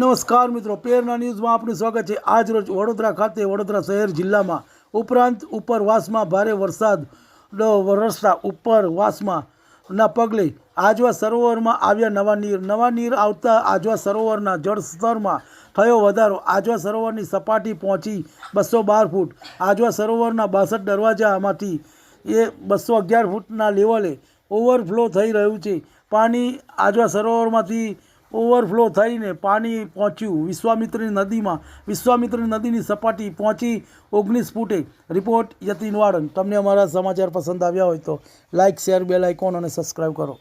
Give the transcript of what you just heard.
નમસ્કાર મિત્રો પેરના ન્યૂઝમાં આપનું સ્વાગત છે. આજ રોજ વડોદરા ખાતે વડોદરા શહેર જિલ્લામાં ઉપરાંત ઉપરવાસમાં ભારે વરસાદ વરસતા ઉપરવાસમાં ના પગલે આજવા સરોવરમાં આવ્યા નવા નીર. નવા નીર આવતા આજવા સરોવરના જળસ્તરમાં થયો વધારો. આજવા સરોવરની સપાટી પહોંચી બસો બાર ફૂટ. આજવા સરોવરના બાસઠ દરવાજામાંથી એ બસો અગિયાર ફૂટના લેવલે ઓવરફ્લો થઈ રહ્યું છે. પાણી આજવા સરોવરમાંથી ઓવરફ્લો થઈને પાણી પહોંચ્યું. વિશ્વામિત્રી નદીમાં વિશ્વામિત્રી નદીની સપાટી પહોંચી ઓગણીસ ફૂટે. રિપોર્ટ યતિન વાળન તમને અમારા સમાચાર પસંદ આવ્યા હોય તો લાઇક શેર, બેલ આઇકોન અને સબસ્ક્રાઈબ કરો.